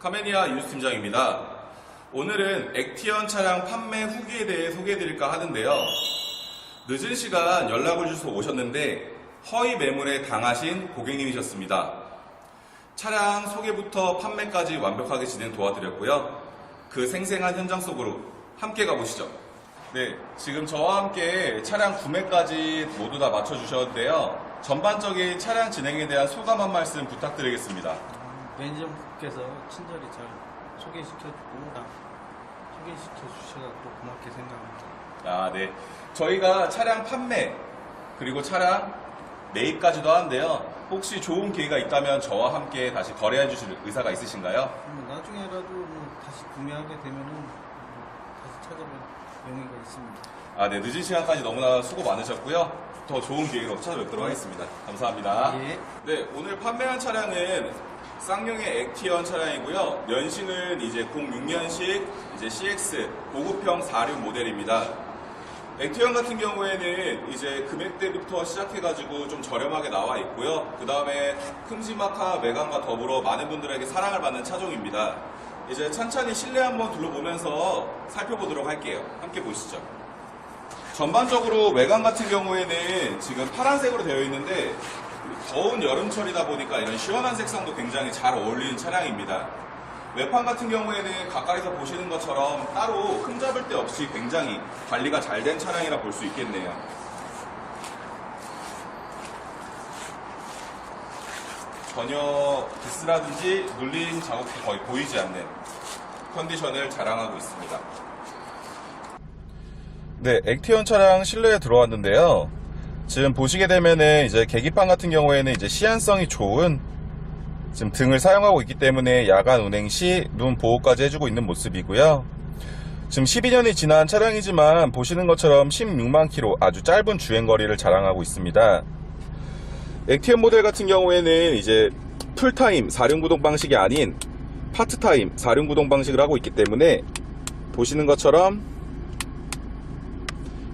카메니아 유스 팀장입니다. 오늘은 액티언 차량 판매 후기에 대해 소개해드릴까 하는데요. 늦은 시간 연락을 주셔서 오셨는데 허위 매물에 당하신 고객님이셨습니다. 차량 소개부터 판매까지 완벽하게 진행 도와드렸고요. 그 생생한 현장 속으로 함께 가보시죠. 네, 지금 저와 함께 차량 구매까지 모두 다 맞춰주셨는데요. 전반적인 차량 진행에 대한 소감 한 말씀 부탁드리겠습니다. 매니저분께서 친절히 잘 소개시켜주고 나 소개시켜 주셔서 또 고맙게 생각합니다. 아, 네. 저희가 차량 판매, 그리고 차량 매입까지도 하는데요. 혹시 좋은 기회가 있다면 저와 함께 다시 거래해 주실 의사가 있으신가요? 그러면 나중에라도 뭐 다시 구매하게 되면은 뭐 다시 찾아뵐 용의가 있습니다. 아, 네. 늦은 시간까지 너무나 수고 많으셨고요. 더 좋은 기회로 찾아뵙도록 하겠습니다. 감사합니다. 예. 네, 오늘 판매한 차량은 쌍용의 액티언 차량이고요. 연식은 이제 06년식 이제 CX 고급형 4륜 모델입니다. 액티언 같은 경우에는 이제 금액대부터 시작해가지고 좀 저렴하게 나와 있고요. 그 다음에 큼지막한 외관과 더불어 많은 분들에게 사랑을 받는 차종입니다. 이제 천천히 실내 한번 둘러보면서 살펴보도록 할게요. 함께 보시죠. 전반적으로 외관 같은 경우에는 지금 파란색으로 되어 있는데 더운 여름철이다 보니까 이런 시원한 색상도 굉장히 잘 어울리는 차량입니다. 외판 같은 경우에는 가까이서 보시는 것처럼 따로 흠잡을 데 없이 굉장히 관리가 잘 된 차량이라 볼 수 있겠네요. 전혀 기스라든지 눌린 자국도 거의 보이지 않는 컨디션을 자랑하고 있습니다. 네, 액티언 차량 실내에 들어왔는데요. 지금 보시게 되면은 이제 계기판 같은 경우에는 이제 시안성이 좋은 지금 등을 사용하고 있기 때문에 야간 운행 시 눈 보호까지 해주고 있는 모습이고요. 지금 12년이 지난 차량이지만 보시는 것처럼 16만 킬로 아주 짧은 주행 거리를 자랑하고 있습니다. 액티언 모델 같은 경우에는 이제 풀타임 4륜 구동 방식이 아닌 파트타임 4륜 구동 방식을 하고 있기 때문에 보시는 것처럼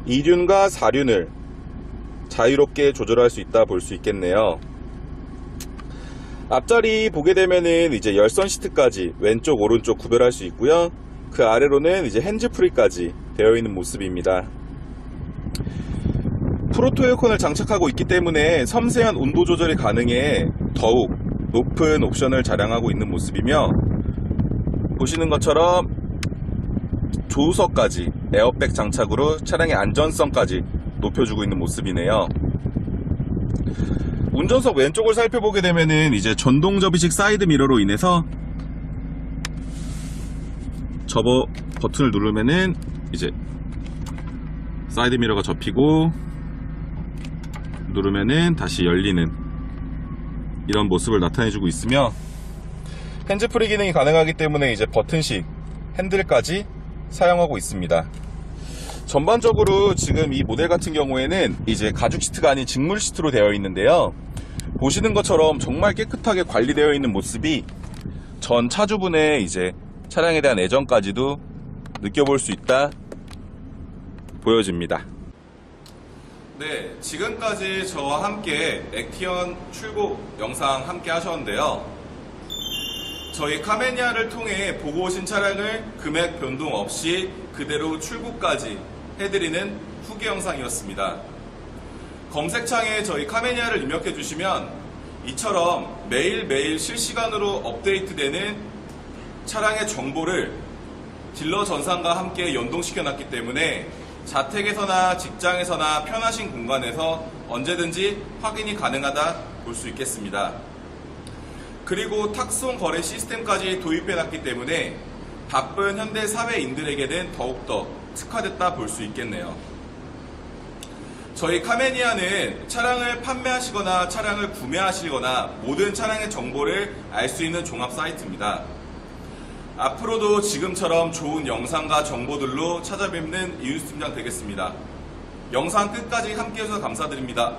2륜과 4륜을 자유롭게 조절할 수 있다 볼 수 있겠네요. 앞자리 보게 되면은 이제 열선 시트까지 왼쪽 오른쪽 구별할 수 있고요. 그 아래로는 이제 핸즈 프리까지 되어 있는 모습입니다. 프로토 에어컨을 장착하고 있기 때문에 섬세한 온도 조절이 가능해 더욱 높은 옵션을 자랑하고 있는 모습이며 보시는 것처럼 조수석까지 에어백 장착으로 차량의 안전성까지 높여주고 있는 모습이네요. 운전석 왼쪽을 살펴보게 되면은 이제 전동 접이식 사이드 미러로 인해서 접어 버튼을 누르면은 이제 사이드 미러가 접히고 누르면은 다시 열리는 이런 모습을 나타내주고 있으며 핸즈프리 기능이 가능하기 때문에 이제 버튼식 핸들까지 사용하고 있습니다. 전반적으로 지금 이 모델 같은 경우에는 이제 가죽 시트가 아닌 직물 시트로 되어 있는데요. 보시는 것처럼 정말 깨끗하게 관리되어 있는 모습이 전 차주분의 이제 차량에 대한 애정까지도 느껴볼 수 있다 보여집니다. 네, 지금까지 저와 함께 액티언 출고 영상 함께 하셨는데요. 저희 카메니아를 통해 보고 오신 차량을 금액 변동 없이 그대로 출고까지 해드리는 후기 영상이었습니다. 검색창에 저희 카메니아를 입력해 주시면 이처럼 매일매일 실시간으로 업데이트되는 차량의 정보를 딜러 전산과 함께 연동시켜 놨기 때문에 자택에서나 직장에서나 편하신 공간에서 언제든지 확인이 가능하다 볼 수 있겠습니다. 그리고 탁송 거래 시스템까지 도입해 놨기 때문에 바쁜 현대 사회인들에게는 더욱더 특화됐다 볼 수 있겠네요. 저희 카메니아는 차량을 판매하시거나 차량을 구매하시거나 모든 차량의 정보를 알 수 있는 종합 사이트입니다. 앞으로도 지금처럼 좋은 영상과 정보들로 찾아뵙는 이윤수 팀장 되겠습니다. 영상 끝까지 함께 해주셔서 감사드립니다.